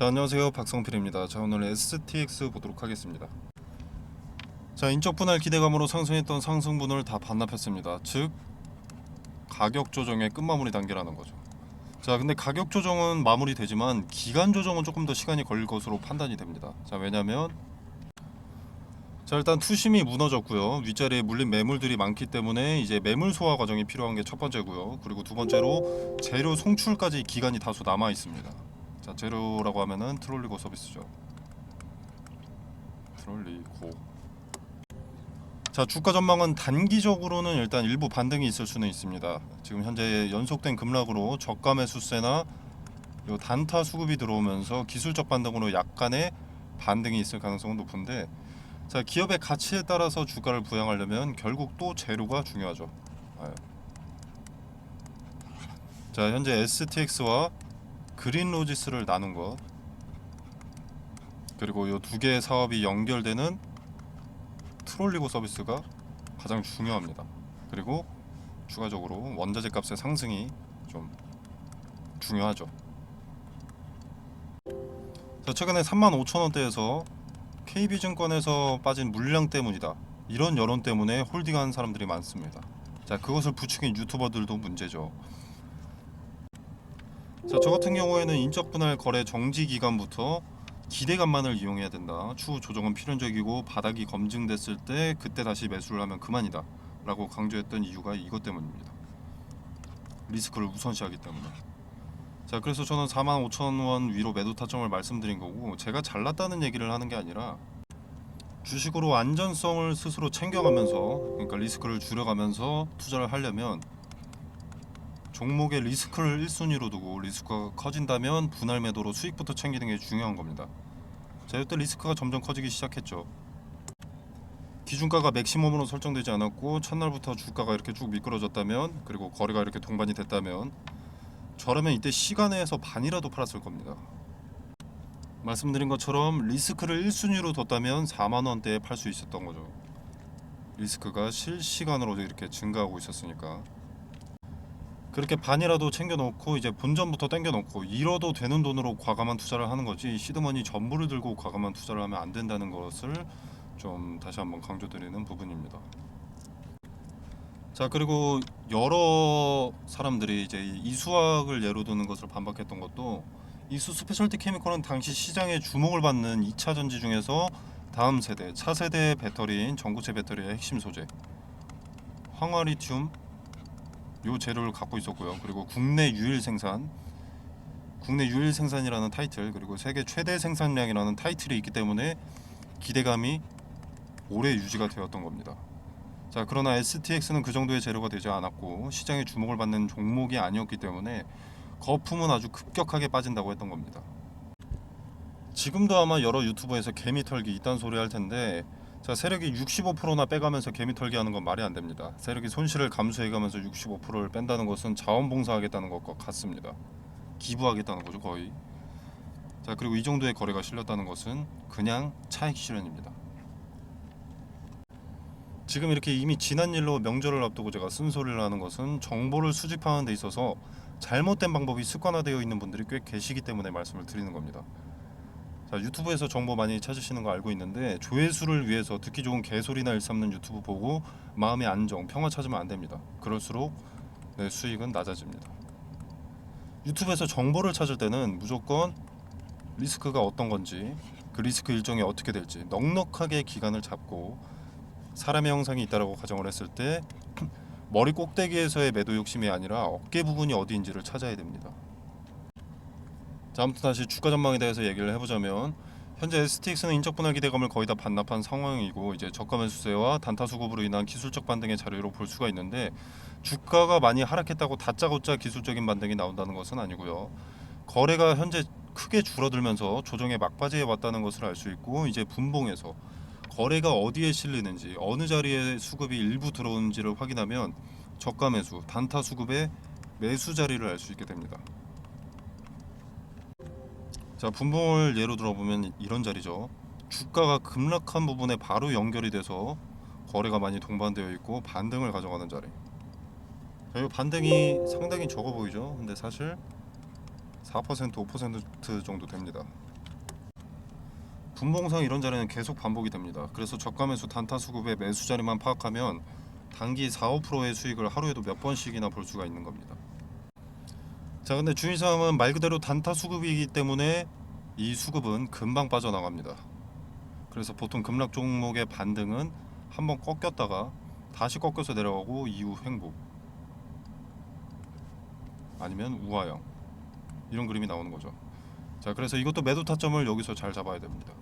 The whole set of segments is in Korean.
자 안녕하세요 박성필입니다. 자 오늘 STX 보도록 하겠습니다. 자 인적 분할 기대감으로 상승했던 상승분을 다 반납했습니다. 즉 가격 조정의 끝마무리 단계라는 거죠. 자 근데 가격 조정은 마무리되지만 기간 조정은 조금 더 시간이 걸릴 것으로 판단이 됩니다. 자 왜냐면 자 일단 투심이 무너졌고요. 윗자리에 물린 매물들이 많기 때문에 이제 매물 소화 과정이 필요한 게 첫 번째고요. 그리고 두 번째로 재료 송출까지 기간이 다소 남아 있습니다. 자 재료라고 하면은 트롤리고 서비스죠. 트롤리고. 자 주가 전망은 단기적으로는 일단 일부 반등이 있을 수는 있습니다. 지금 현재 연속된 급락으로 저가 매수세나 요 단타 수급이 들어오면서 기술적 반등으로 약간의 반등이 있을 가능성은 높은데 자 기업의 가치에 따라서 주가를 부양하려면 결국 또 재료가 중요하죠. 네. 자 현재 STX와 그린 로지스를 나눈 것 그리고 이 두 개의 사업이 연결되는 트롤리고 서비스가 가장 중요합니다. 그리고 추가적으로 원자재 값의 상승이 좀 중요하죠. 자, 최근에 35,000원대에서 KB증권에서 빠진 물량 때문이다. 이런 여론 때문에 홀딩하는 사람들이 많습니다. 자, 그것을 부추긴 유튜버들도 문제죠. 자, 저 같은 경우에는 인적 분할 거래 정지 기간부터 기대감만을 이용해야 된다. 추후 조정은 필연적이고 바닥이 검증됐을 때 그때 다시 매수를 하면 그만이다. 라고 강조했던 이유가 이것 때문입니다. 리스크를 우선시하기 때문에. 자, 그래서 저는 45,000원 위로 매도 타점을 말씀드린 거고 제가 잘났다는 얘기를 하는 게 아니라 주식으로 안전성을 스스로 챙겨가면서 그러니까 리스크를 줄여가면서 투자를 하려면 종목의 리스크를 1순위로 두고 리스크가 커진다면 분할 매도로 수익부터 챙기는 게 중요한 겁니다. 자, 이때 리스크가 점점 커지기 시작했죠. 기준가가 맥시멈으로 설정되지 않았고 첫날부터 주가가 이렇게 쭉 미끄러졌다면 그리고 거래가 이렇게 동반이 됐다면 저라면 이때 시간에서 반이라도 팔았을 겁니다. 말씀드린 것처럼 리스크를 1순위로 뒀다면 4만 원대에 팔 수 있었던 거죠. 리스크가 실시간으로 이렇게 증가하고 있었으니까. 그렇게 반이라도 챙겨 놓고 이제 본전부터 땡겨 놓고 잃어도 되는 돈으로 과감한 투자를 하는 거지 시드머니 전부를 들고 과감한 투자를 하면 안 된다는 것을 좀 다시 한번 강조드리는 부분입니다. 자 그리고 여러 사람들이 이제 이 이수학을 예로 드는 것을 반박했던 것도 이수 스페셜티 케미컬은 당시 시장에 주목을 받는 2차 전지 중에서 다음 세대 차세대 배터리인 전고체 배터리의 핵심 소재 황화리튬 요 재료를 갖고 있었고요. 그리고 국내 유일 생산, 국내 유일 생산이라는 타이틀 그리고 세계 최대 생산량이라는 타이틀이 있기 때문에 기대감이 오래 유지가 되었던 겁니다. 자 그러나 STX는 그 정도의 재료가 되지 않았고 시장의 주목을 받는 종목이 아니었기 때문에 거품은 아주 급격하게 빠진다고 했던 겁니다. 지금도 아마 여러 유튜버에서 개미 털기 이딴 소리 할 텐데 자 세력이 65%나 빼가면서 개미 털기 하는 건 말이 안 됩니다. 세력이 손실을 감수해가면서 65%를 뺀다는 것은 자원봉사하겠다는 것과 같습니다. 기부하겠다는 거죠 거의. 자 그리고 이 정도의 거래가 실렸다는 것은 그냥 차익 실현입니다. 지금 이렇게 이미 지난 일로 명절을 앞두고 제가 쓴소리를 하는 것은 정보를 수집하는 데 있어서 잘못된 방법이 습관화되어 있는 분들이 꽤 계시기 때문에 말씀을 드리는 겁니다. 자, 유튜브에서 정보 많이 찾으시는 거 알고 있는데 조회수를 위해서 듣기 좋은 개소리나 일삼는 유튜브 보고 마음의 안정, 평화 찾으면 안 됩니다. 그럴수록 내 수익은 낮아집니다. 유튜브에서 정보를 찾을 때는 무조건 리스크가 어떤 건지 그 리스크 일정이 어떻게 될지 넉넉하게 기간을 잡고 사람의 형상이 있다라고 가정을 했을 때 머리 꼭대기에서의 매도 욕심이 아니라 어깨 부분이 어디인지를 찾아야 됩니다. 자, 아무튼 다시 주가 전망에 대해서 얘기를 해보자면 현재 STX는 인적 분할 기대감을 거의 다 반납한 상황이고 이제 저가 매수세와 단타 수급으로 인한 기술적 반등의 자료로 볼 수가 있는데 주가가 많이 하락했다고 다짜고짜 기술적인 반등이 나온다는 것은 아니고요. 거래가 현재 크게 줄어들면서 조정의 막바지에 왔다는 것을 알 수 있고 이제 분봉에서 거래가 어디에 실리는지 어느 자리에 수급이 일부 들어오는지를 확인하면 저가 매수, 단타 수급의 매수 자리를 알 수 있게 됩니다. 자 분봉을 예로 들어보면 이런 자리죠. 주가가 급락한 부분에 바로 연결이 돼서 거래가 많이 동반되어 있고 반등을 가져가는 자리. 자, 이 반등이 상당히 적어 보이죠. 근데 사실 4% 5% 정도 됩니다. 분봉상 이런 자리는 계속 반복이 됩니다. 그래서 저가 매수 단타 수급의 매수 자리만 파악하면 단기 4, 5%의 수익을 하루에도 몇 번씩이나 볼 수가 있는 겁니다. 자, 근데 주의사항은 말 그대로 단타 수급이기 때문에 이 수급은 금방 빠져나갑니다. 그래서 보통 급락 종목의 반등은 한번 꺾였다가 다시 꺾여서 내려가고 이후 횡보 아니면 우하형 이런 그림이 나오는 거죠. 자, 그래서 이것도 매도 타점을 여기서 잘 잡아야 됩니다.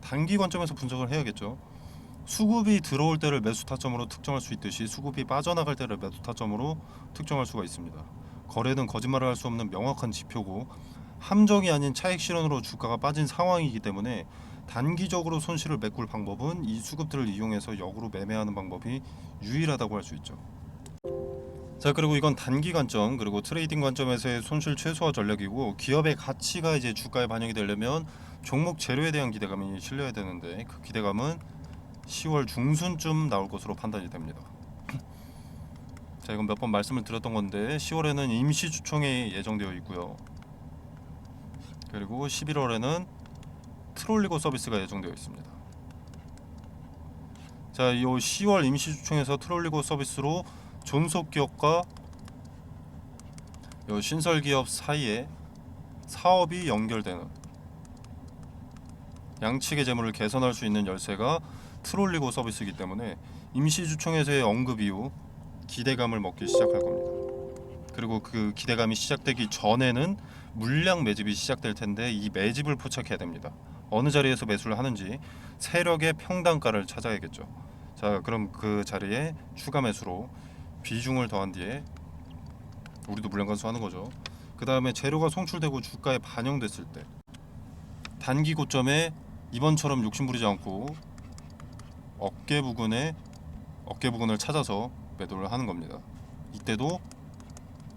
단기 관점에서 분석을 해야겠죠. 수급이 들어올 때를 매수 타점으로 특정할 수 있듯이 수급이 빠져나갈 때를 매도 타점으로 특정할 수가 있습니다. 거래는 거짓말을 할 수 없는 명확한 지표고 함정이 아닌 차익 실현으로 주가가 빠진 상황이기 때문에 단기적으로 손실을 메꿀 방법은 이 수급들을 이용해서 역으로 매매하는 방법이 유일하다고 할 수 있죠. 자 그리고 이건 단기 관점 그리고 트레이딩 관점에서의 손실 최소화 전략이고 기업의 가치가 이제 주가에 반영이 되려면 종목 재료에 대한 기대감이 실려야 되는데 그 기대감은 10월 중순쯤 나올 것으로 판단이 됩니다. 자 이건 몇 번 말씀을 드렸던 건데 10월에는 임시 주총이 예정되어 있고요. 그리고 11월에는 트롤리고 서비스가 예정되어 있습니다. 자, 이 10월 임시 주총에서 트롤리고 서비스로 존속 기업과 요 신설 기업 사이에 사업이 연결되는 양측의 재물을 개선할 수 있는 열쇠가 트롤리고 서비스이기 때문에 임시 주총에서의 언급 이후 기대감을 먹기 시작할 겁니다. 그리고 그 기대감이 시작되기 전에는 물량 매집이 시작될 텐데 이 매집을 포착해야 됩니다. 어느 자리에서 매수를 하는지 세력의 평단가를 찾아야겠죠. 자, 그럼 그 자리에 추가 매수로 비중을 더한 뒤에 우리도 물량 간수하는 거죠. 그 다음에 재료가 송출되고 주가에 반영됐을 때 단기 고점에 이번처럼 욕심 부리지 않고 어깨 부근에 어깨 부근을 찾아서 매도를 하는 겁니다. 이때도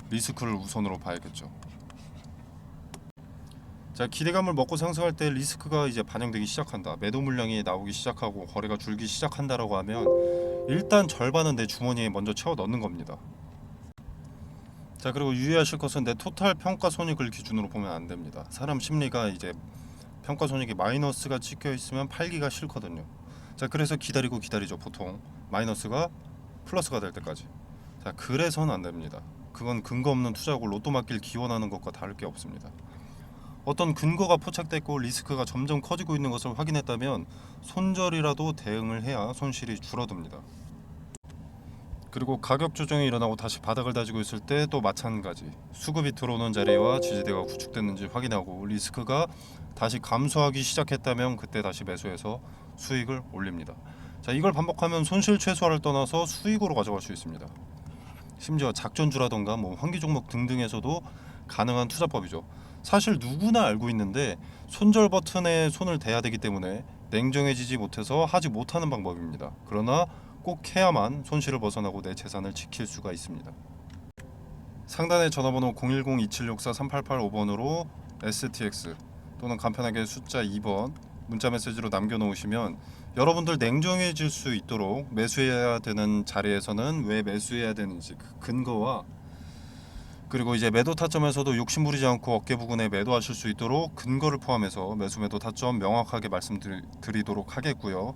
리스크를 우선으로 봐야겠죠. 자 기대감을 먹고 상승할 때 리스크가 이제 반영되기 시작한다. 매도 물량이 나오기 시작하고 거래가 줄기 시작한다라고 하면 일단 절반은 내 주머니에 먼저 채워 넣는 겁니다. 자 그리고 유의하실 것은 내 토탈 평가 손익을 기준으로 보면 안 됩니다. 사람 심리가 이제 평가 손익이 마이너스가 찍혀 있으면 팔기가 싫거든요. 자 그래서 기다리고 기다리죠 보통 마이너스가 플러스가 될 때까지. 자 그래서는 안 됩니다. 그건 근거 없는 투자고 로또 맞길 기원하는 것과 다를 게 없습니다. 어떤 근거가 포착됐고 리스크가 점점 커지고 있는 것을 확인했다면 손절이라도 대응을 해야 손실이 줄어듭니다. 그리고 가격 조정이 일어나고 다시 바닥을 다지고 있을 때 또 마찬가지 수급이 들어오는 자리와 지지대가 구축됐는지 확인하고 리스크가 다시 감소하기 시작했다면 그때 다시 매수해서 수익을 올립니다. 자 이걸 반복하면 손실 최소화를 떠나서 수익으로 가져갈 수 있습니다. 심지어 작전주라던가 뭐 환기 종목 등등에서도 가능한 투자법이죠. 사실 누구나 알고 있는데 손절 버튼에 손을 대야 되기 때문에 냉정해지지 못해서 하지 못하는 방법입니다. 그러나 꼭 해야만 손실을 벗어나고 내 재산을 지킬 수가 있습니다. 상단의 전화번호 010-2764-3885번으로 STX 또는 간편하게 숫자 2번 문자 메시지로 남겨놓으시면 여러분들 냉정해질 수 있도록 매수해야 되는 자리에서는 왜 매수해야 되는지 그 근거와 그리고 이제 매도 타점에서도 욕심 부리지 않고 어깨 부근에 매도하실 수 있도록 근거를 포함해서 매수 매도 타점 명확하게 말씀드리도록 하겠고요.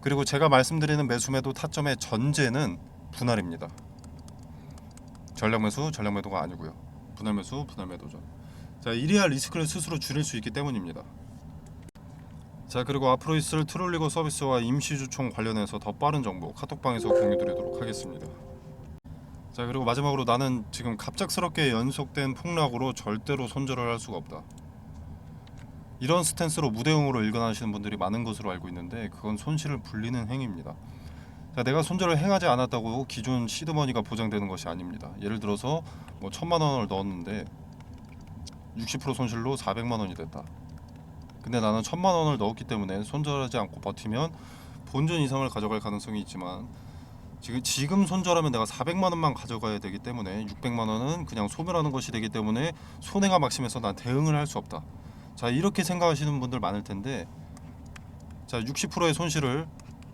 그리고 제가 말씀드리는 매수 매도 타점의 전제는 분할입니다. 전략 매수 전략 매도가 아니고요. 분할 매수 분할 매도죠. 자 이래야 리스크를 스스로 줄일 수 있기 때문입니다. 자 그리고 앞으로 있을 트롤리고 서비스와 임시 주총 관련해서 더 빠른 정보 카톡방에서 공유드리도록 하겠습니다. 자 그리고 마지막으로 나는 지금 갑작스럽게 연속된 폭락으로 절대로 손절을 할 수가 없다. 이런 스탠스로 무대응으로 일관하시는 분들이 많은 것으로 알고 있는데 그건 손실을 불리는 행위입니다. 자, 내가 손절을 행하지 않았다고 기존 시드머니가 보장되는 것이 아닙니다. 예를 들어서 뭐 천만 원을 넣었는데 60% 손실로 400만 원이 됐다. 근데 나는 천만 원을 넣었기 때문에 손절하지 않고 버티면 본전 이상을 가져갈 가능성이 있지만 지금 지금 손절하면 내가 400만 원만 가져가야 되기 때문에 600만 원은 그냥 소멸하는 것이 되기 때문에 손해가 막심해서 난 대응을 할 수 없다. 자 이렇게 생각하시는 분들 많을 텐데 자 60%의 손실을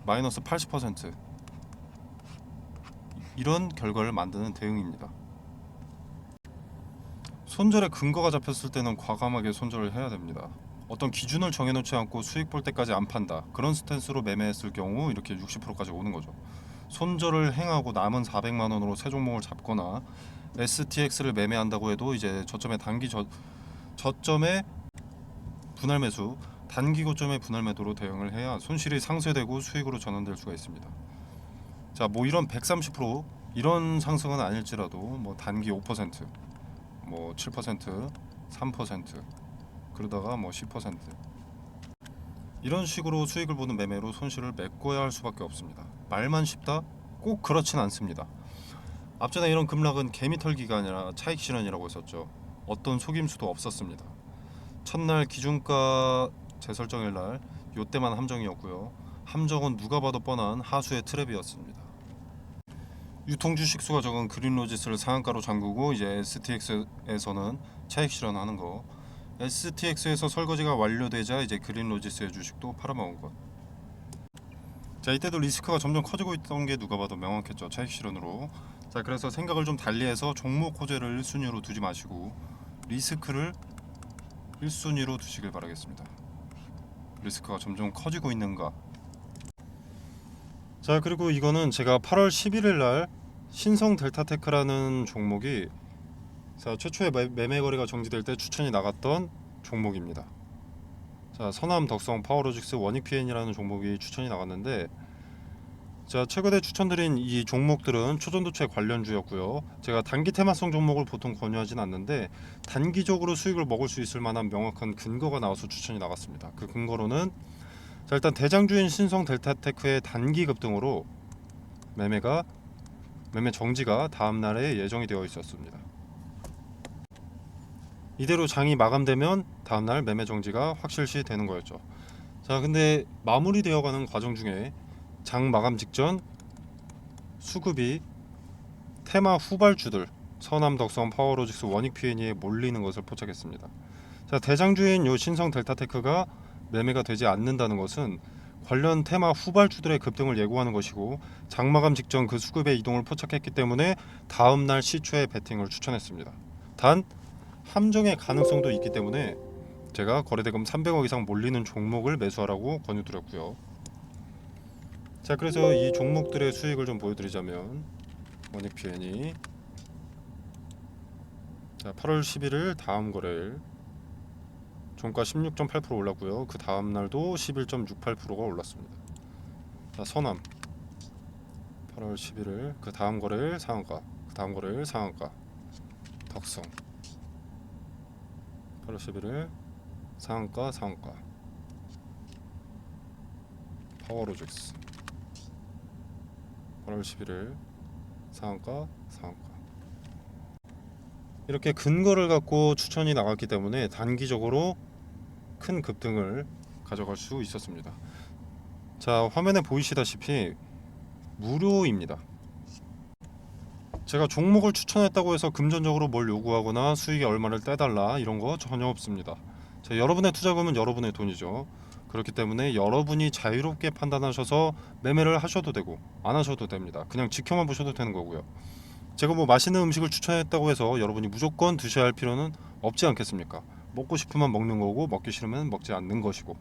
마이너스 80% 이런 결과를 만드는 대응입니다. 손절의 근거가 잡혔을 때는 과감하게 손절을 해야 됩니다. 어떤 기준을 정해놓지 않고 수익 볼 때까지 안 판다 그런 스탠스로 매매했을 경우 이렇게 60%까지 오는 거죠. 손절을 행하고 남은 400만 원으로 새 종목을 잡거나 STX를 매매한다고 해도 이제 저점에 단기 저, 저점에 분할 매수 단기 고점의 분할 매도로 대응을 해야 손실이 상쇄되고 수익으로 전환될 수가 있습니다. 자, 뭐 이런 130% 이런 상승은 아닐지라도 뭐 단기 5%, 뭐 7%, 3% 그러다가 뭐 10% 이런 식으로 수익을 보는 매매로 손실을 메꿔야 할 수밖에 없습니다. 말만 쉽다? 꼭 그렇진 않습니다. 앞전에 이런 급락은 개미털기가 아니라 차익 실현이라고 했었죠. 어떤 속임수도 없었습니다. 첫날 기준가 재설정일 날 요때만 함정이었고요. 함정은 누가 봐도 뻔한 하수의 트랩이었습니다. 유통 주식 수가 적은 그린로지스를 상한가로 잠그고 이제 STX에서는 차익 실현하는 거. STX에서 설거지가 완료되자 이제 그린로지스의 주식도 팔아먹은 것. 자 이때도 리스크가 점점 커지고 있던 게 누가 봐도 명확했죠 차익 실현으로. 자 그래서 생각을 좀 달리해서 종목 호재를 1순위로 두지 마시고 리스크를 1순위로 두시길 바라겠습니다. 리스크가 점점 커지고 있는가. 자 그리고 이거는 제가 8월 11일 날 신성 델타테크라는 종목이 자 최초의 매- 매매 거래가 정지될 때 추천이 나갔던 종목입니다. 자 서남 덕성 파워로직스 원익 PN이라는 종목이 추천이 나갔는데 자 최근에 추천드린 이 종목들은 초전도체 관련주였고요. 제가 단기 테마성 종목을 보통 권유하진 않는데 단기적으로 수익을 먹을 수 있을 만한 명확한 근거가 나와서 추천이 나갔습니다. 그 근거로는 자 일단 대장주인 신성 델타테크의 단기 급등으로 매매가 매매 정지가 다음 날에 예정이 되어 있었습니다. 이대로 장이 마감되면 다음 날 매매 정지가 확실시 되는 거였죠. 자, 근데 마무리되어가는 과정 중에 장 마감 직전 수급이 테마 후발주들 서남 덕성 파워로직스 원익 PN에 몰리는 것을 포착했습니다. 자, 대장주인 요 신성 델타테크가 매매가 되지 않는다는 것은 관련 테마 후발주들의 급등을 예고하는 것이고 장마감 직전 그 수급의 이동을 포착했기 때문에 다음 날 시초에 베팅을 추천했습니다. 단 함정의 가능성도 있기 때문에 제가 거래대금 300억 이상 몰리는 종목을 매수하라고 권유드렸고요. 자 그래서 이 종목들의 수익을 좀 보여드리자면 PN이 자 8월 11일 다음 거래일 종가 16.8% 올랐고요. 그 다음 날도 11.68%가 올랐습니다. 자 서남 8월 11일 그 다음 거래일 상한가 그 다음 거래일 상한가 덕성 8월 11일 상한가 상한가 파워로직스 8월 11일 상한가 상한가 이렇게 근거를 갖고 추천이 나갔기 때문에 단기적으로 큰 급등을 가져갈 수 있었습니다. 자 화면에 보이시다시피 무료입니다. 제가 종목을 추천했다고 해서 금전적으로 뭘 요구하거나 수익의 얼마를 떼달라 이런 거 전혀 없습니다. 자, 여러분의 투자금은 여러분의 돈이죠. 그렇기 때문에 여러분이 자유롭게 판단하셔서 매매를 하셔도 되고 안 하셔도 됩니다. 그냥 지켜만 보셔도 되는 거고요. 제가 뭐 맛있는 음식을 추천했다고 해서 여러분이 무조건 드셔야 할 필요는 없지 않겠습니까? 먹고 싶으면 먹는 거고 먹기 싫으면 먹지 않는 것이고.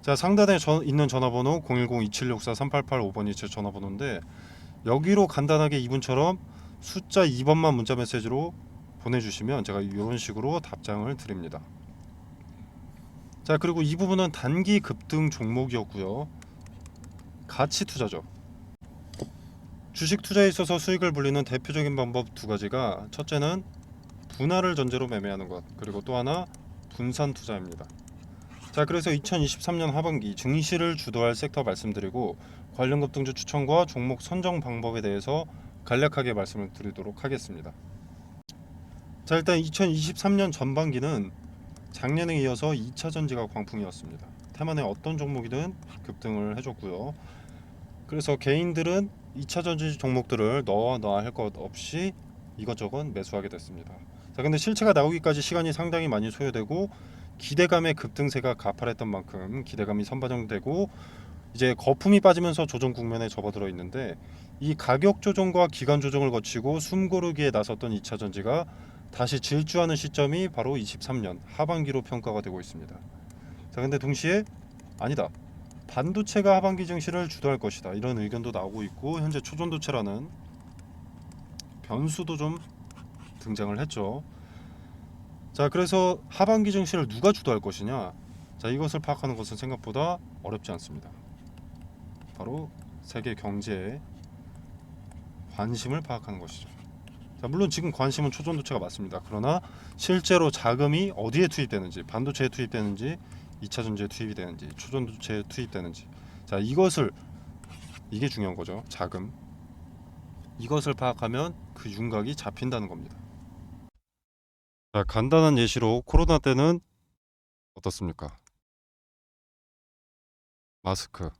자 상단에 저, 있는 전화번호 010-2764-3885번이 제 전화번호인데 여기로 간단하게 이분처럼 숫자 2번만 문자 메시지로 보내주시면 제가 이런 식으로 답장을 드립니다. 자 그리고 이 부분은 단기 급등 종목이었고요. 가치 투자죠. 주식 투자에 있어서 수익을 불리는 대표적인 방법 두 가지가 첫째는 분할을 전제로 매매하는 것 그리고 또 하나 분산 투자입니다. 자 그래서 2023년 하반기 증시를 주도할 섹터 말씀드리고 관련 급등주 추천과 종목 선정 방법에 대해서 간략하게 말씀을 드리도록 하겠습니다. 자 일단 2023년 전반기는 작년에 이어서 2차 전지가 광풍이었습니다. 테만의 어떤 종목이든 급등을 해줬고요. 그래서 개인들은 2차 전지 종목들을 넣어 놔야 할것 없이 이것저것 매수하게 됐습니다. 자 근데 실체가 나오기까지 시간이 상당히 많이 소요되고 기대감의 급등세가 가팔했던 만큼 기대감이 선반영되고 이제 거품이 빠지면서 조정 국면에 접어들어 있는데 이 가격 조정과 기간 조정을 거치고 숨고르기에 나섰던 2차 전지가 다시 질주하는 시점이 바로 23년 하반기로 평가가 되고 있습니다. 자 근데 동시에 아니다. 반도체가 하반기 증시를 주도할 것이다. 이런 의견도 나오고 있고 현재 초전도체라는 변수도 좀 등장을 했죠. 자 그래서 하반기 증시를 누가 주도할 것이냐? 자 이것을 파악하는 것은 생각보다 어렵지 않습니다. 바로 세계 경제에 관심을 파악하는 것이죠. 자, 물론 지금 관심은 초전도체가 맞습니다. 그러나 실제로 자금이 어디에 투입되는지, 반도체에 투입되는지, 2차 전지에 투입이 되는지, 초전도체에 투입되는지, 자 이것을 이게 중요한 거죠. 자금 이것을 파악하면 그 윤곽이 잡힌다는 겁니다. 자 간단한 예시로 코로나 때는 어떻습니까? 마스크,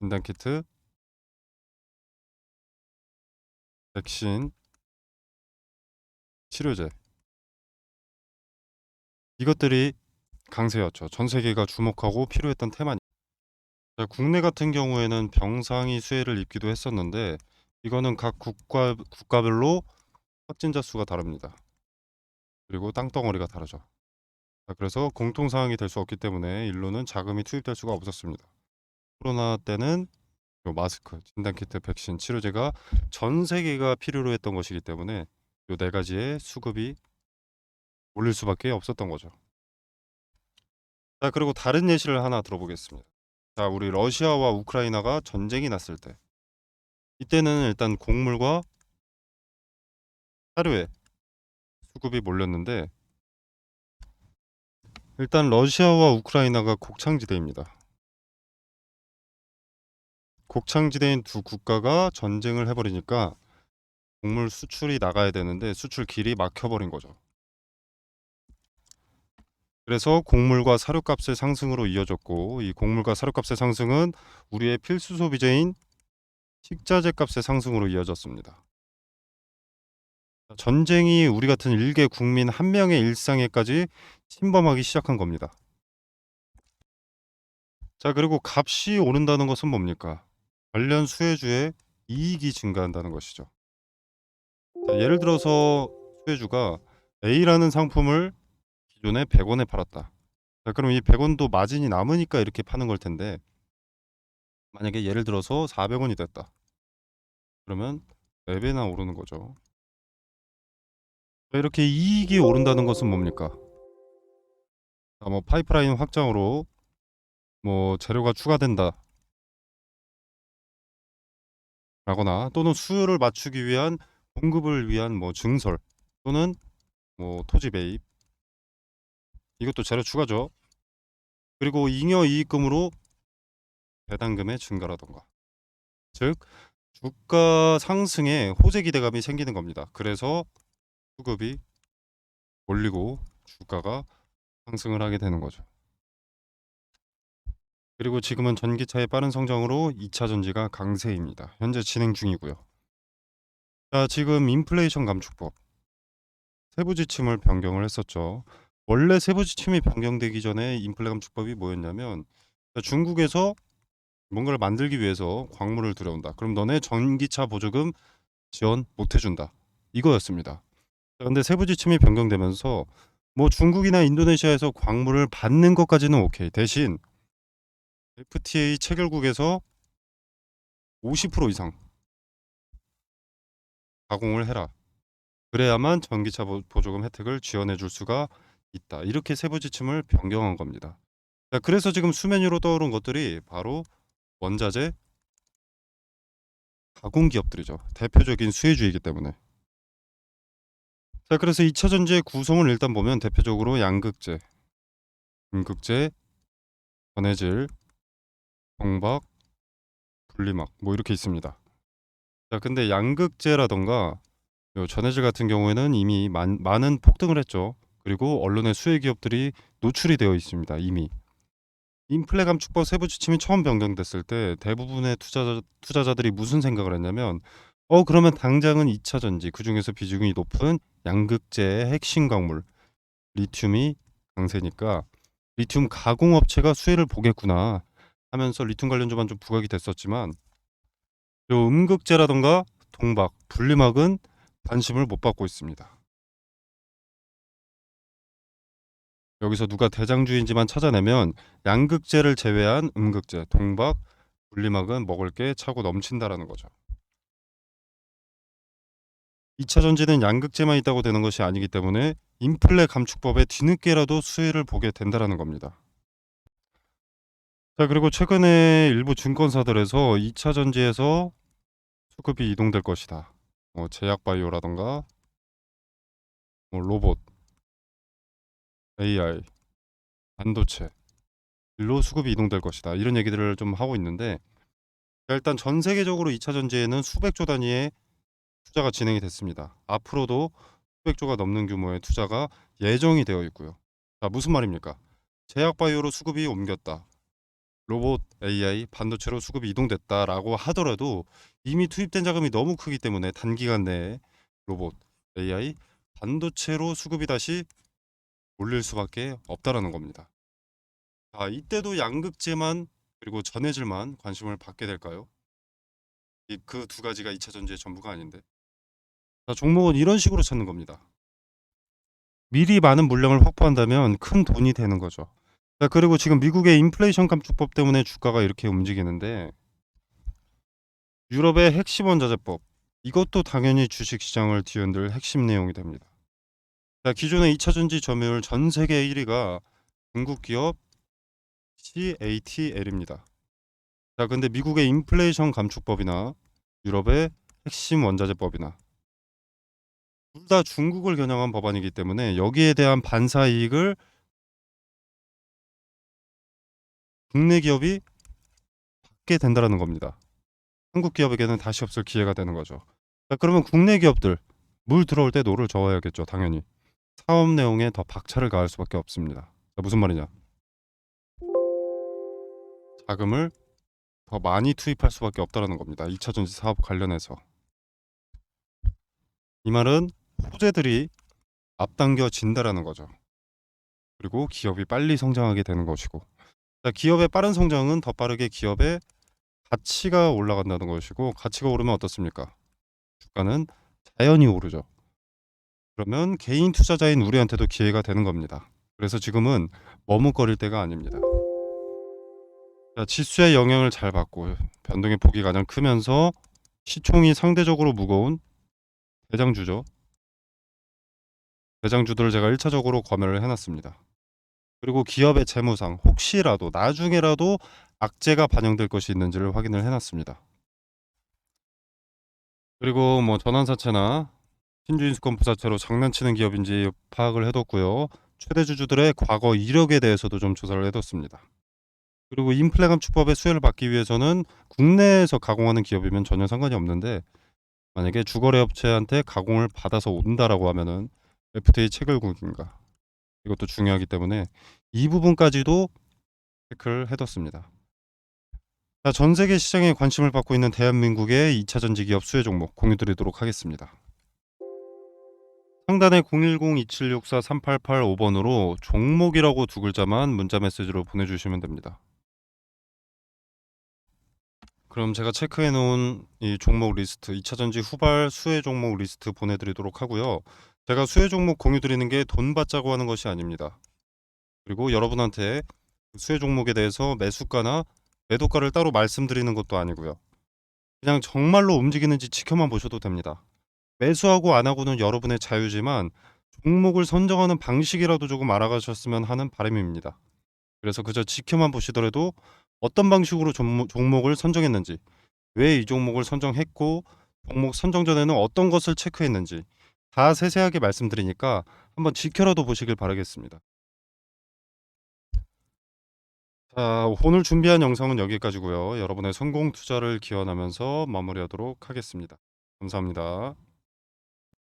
진단 키트, 백신, 치료제 이것들이 강세였죠. 전 세계가 주목하고 필요했던 테마니. 자, 국내 같은 경우에는 병상이 수혜를 입기도 했었는데 이거는 각 국가 국가별로 확진자 수가 다릅니다. 그리고 땅덩어리가 다르죠. 자, 그래서 공통 사항이 될 수 없기 때문에 일로는 자금이 투입될 수가 없었습니다. 코로나 때는 요 마스크, 진단키트, 백신, 치료제가 전 세계가 필요로 했던 것이기 때문에 요 네 가지의 수급이 올릴 수밖에 없었던 거죠. 자, 그리고 다른 예시를 하나 들어보겠습니다. 자, 우리 러시아와 우크라이나가 전쟁이 났을 때 이때는 일단 곡물과 사료에 수급이 몰렸는데 일단 러시아와 우크라이나가 곡창지대입니다. 곡창지대인 두 국가가 전쟁을 해버리니까 곡물 수출이 나가야 되는데 수출 길이 막혀버린 거죠. 그래서 곡물과 사료값의 상승으로 이어졌고 이 곡물과 사료값의 상승은 우리의 필수 소비재인 식자재 값의 상승으로 이어졌습니다. 전쟁이 우리 같은 일개 국민 한 명의 일상에까지 침범하기 시작한 겁니다. 자, 그리고 값이 오른다는 것은 뭡니까? 관련 수혜주의 이익이 증가한다는 것이죠. 자, 예를 들어서 수혜주가 A라는 상품을 기존에 100원에 팔았다. 자, 그럼 이 100원도 마진이 남으니까 이렇게 파는 걸 텐데 만약에 예를 들어서 400원이 됐다. 그러면 4배나 오르는 거죠. 자, 이렇게 이익이 오른다는 것은 뭡니까? 자, 뭐 파이프라인 확장으로 뭐 재료가 추가된다. 라거나 또는 수요를 맞추기 위한 공급을 위한 뭐 증설 또는 뭐 토지 매입 이것도 재료 추가죠. 그리고 잉여 이익금으로 배당금의 증가라던가 즉 주가 상승에 호재 기대감이 생기는 겁니다. 그래서 수급이 올리고 주가가 상승을 하게 되는 거죠. 그리고 지금은 전기차의 빠른 성장으로 2차 전지가 강세입니다. 현재 진행 중이고요. 자, 지금 인플레이션 감축법 세부 지침을 변경을 했었죠. 원래 세부 지침이 변경되기 전에 인플레 감축법이 뭐였냐면 자, 중국에서 뭔가를 만들기 위해서 광물을 들여온다. 그럼 너네 전기차 보조금 지원 못 해준다. 이거였습니다. 자, 근데 세부 지침이 변경되면서 뭐 중국이나 인도네시아에서 광물을 받는 것까지는 오케이. 대신 FTA 체결국에서 50% 이상 가공을 해라. 그래야만 전기차 보- 보조금 혜택을 지원해 줄 수가 있다. 이렇게 세부 지침을 변경한 겁니다. 자, 그래서 지금 수면 위로 떠오른 것들이 바로 원자재 가공 기업들이죠. 대표적인 수혜주이기 때문에. 자, 그래서 2차 전지의 구성을 일단 보면 대표적으로 양극재, 음극재, 전해질, 경박, 분리막 뭐 이렇게 있습니다. 자, 근데 양극재라던가 요 전해질 같은 경우에는 이미 많, 많은 폭등을 했죠. 그리고 언론의 수혜 기업들이 노출이 되어 있습니다. 이미 인플레 감축법 세부 지침이 처음 변경됐을 때 대부분의 투자자, 투자자들이 무슨 생각을 했냐면 어 그러면 당장은 2차 전지 그 중에서 비중이 높은 양극재의 핵심 광물 리튬이 강세니까 리튬 가공 업체가 수혜를 보겠구나 하면서 리튬 관련주만 좀 부각이 됐었지만 요 음극재라던가 동박, 분리막은 관심을 못 받고 있습니다. 여기서 누가 대장주인지만 찾아내면 양극재를 제외한 음극재, 동박, 분리막은 먹을 게 차고 넘친다라는 거죠. 2차 전지는 양극재만 있다고 되는 것이 아니기 때문에 인플레 감축법에 뒤늦게라도 수혜를 보게 된다라는 겁니다. 자 그리고 최근에 일부 증권사들에서 2차 전지에서 수급이 이동될 것이다. 뭐 제약 바이오라던가 뭐 로봇, AI, 반도체 일로 수급이 이동될 것이다. 이런 얘기들을 좀 하고 있는데 자, 일단 전 세계적으로 2차 전지에는 수백조 단위의 투자가 진행이 됐습니다. 앞으로도 수백조가 넘는 규모의 투자가 예정이 되어 있고요. 자, 무슨 말입니까? 제약 바이오로 수급이 옮겼다. 로봇, AI, 반도체로 수급이 이동됐다라고 하더라도 이미 투입된 자금이 너무 크기 때문에 단기간 내에 로봇, AI, 반도체로 수급이 다시 몰릴 수밖에 없다라는 겁니다. 자, 이때도 양극재만 그리고 전해질만 관심을 받게 될까요? 그 두 가지가 2차 전지의 전부가 아닌데. 자, 종목은 이런 식으로 찾는 겁니다. 미리 많은 물량을 확보한다면 큰 돈이 되는 거죠. 자, 그리고 지금 미국의 인플레이션 감축법 때문에 주가가 이렇게 움직이는데 유럽의 핵심 원자재법 이것도 당연히 주식 시장을 뒤흔들 핵심 내용이 됩니다. 자, 기존의 2차 전지 점유율 전 세계 1위가 중국 기업 CATL입니다. 자, 근데 미국의 인플레이션 감축법이나 유럽의 핵심 원자재법이나 둘 다 중국을 겨냥한 법안이기 때문에 여기에 대한 반사 이익을 국내 기업이 받게 된다라는 겁니다. 한국 기업에게는 다시 없을 기회가 되는 거죠. 자, 그러면 국내 기업들 물 들어올 때 노를 저어야겠죠, 당연히. 사업 내용에 더 박차를 가할 수밖에 없습니다. 자, 무슨 말이냐? 자금을 더 많이 투입할 수밖에 없다라는 겁니다. 2차 전지 사업 관련해서. 이 말은 호재들이 앞당겨진다라는 거죠. 그리고 기업이 빨리 성장하게 되는 것이고. 자, 기업의 빠른 성장은 더 빠르게 기업의 가치가 올라간다는 것이고 가치가 오르면 어떻습니까? 주가는 자연히 오르죠. 그러면 개인 투자자인 우리한테도 기회가 되는 겁니다. 그래서 지금은 머뭇거릴 때가 아닙니다. 자, 지수의 영향을 잘 받고 변동의 폭이 가장 크면서 시총이 상대적으로 무거운 대장주죠. 대장주들을 제가 1차적으로 검열을 해놨습니다. 그리고 기업의 재무상 혹시라도 나중에라도 악재가 반영될 것이 있는지를 확인을 해놨습니다. 그리고 뭐 전환사채나 신주인수권 부사채로 장난치는 기업인지 파악을 해뒀고요. 최대 주주들의 과거 이력에 대해서도 좀 조사를 해뒀습니다. 그리고 인플레 감축법의 수혜를 받기 위해서는 국내에서 가공하는 기업이면 전혀 상관이 없는데 만약에 주거래 업체한테 가공을 받아서 온다라고 하면은 FTA 체결국인가 이것도 중요하기 때문에 이 부분까지도 체크를 해뒀습니다. 자, 전 세계 시장에 관심을 받고 있는 대한민국의 2차 전지 기업 수혜 종목 공유 드리도록 하겠습니다. 상단에 010-2764-3885번으로 종목이라고 두 글자만 문자 메시지로 보내주시면 됩니다. 그럼 제가 체크해 놓은 이 종목 리스트 2차 전지 후발 수혜 종목 리스트 보내드리도록 하고요. 제가 수혜 종목 공유 드리는 게 돈 받자고 하는 것이 아닙니다. 그리고 여러분한테 수혜 종목에 대해서 매수가나 매도가를 따로 말씀드리는 것도 아니고요. 그냥 정말로 움직이는지 지켜만 보셔도 됩니다. 매수하고 안 하고는 여러분의 자유지만 종목을 선정하는 방식이라도 조금 알아가셨으면 하는 바람입니다. 그래서 그저 지켜만 보시더라도 어떤 방식으로 종목, 종목을 선정했는지, 왜 이 종목을 선정했고, 종목 선정 전에는 어떤 것을 체크했는지 다 세세하게 말씀드리니까 한번 지켜라도 보시길 바라겠습니다. 자, 오늘 준비한 영상은 여기까지고요. 여러분의 성공 투자를 기원하면서 마무리하도록 하겠습니다. 감사합니다.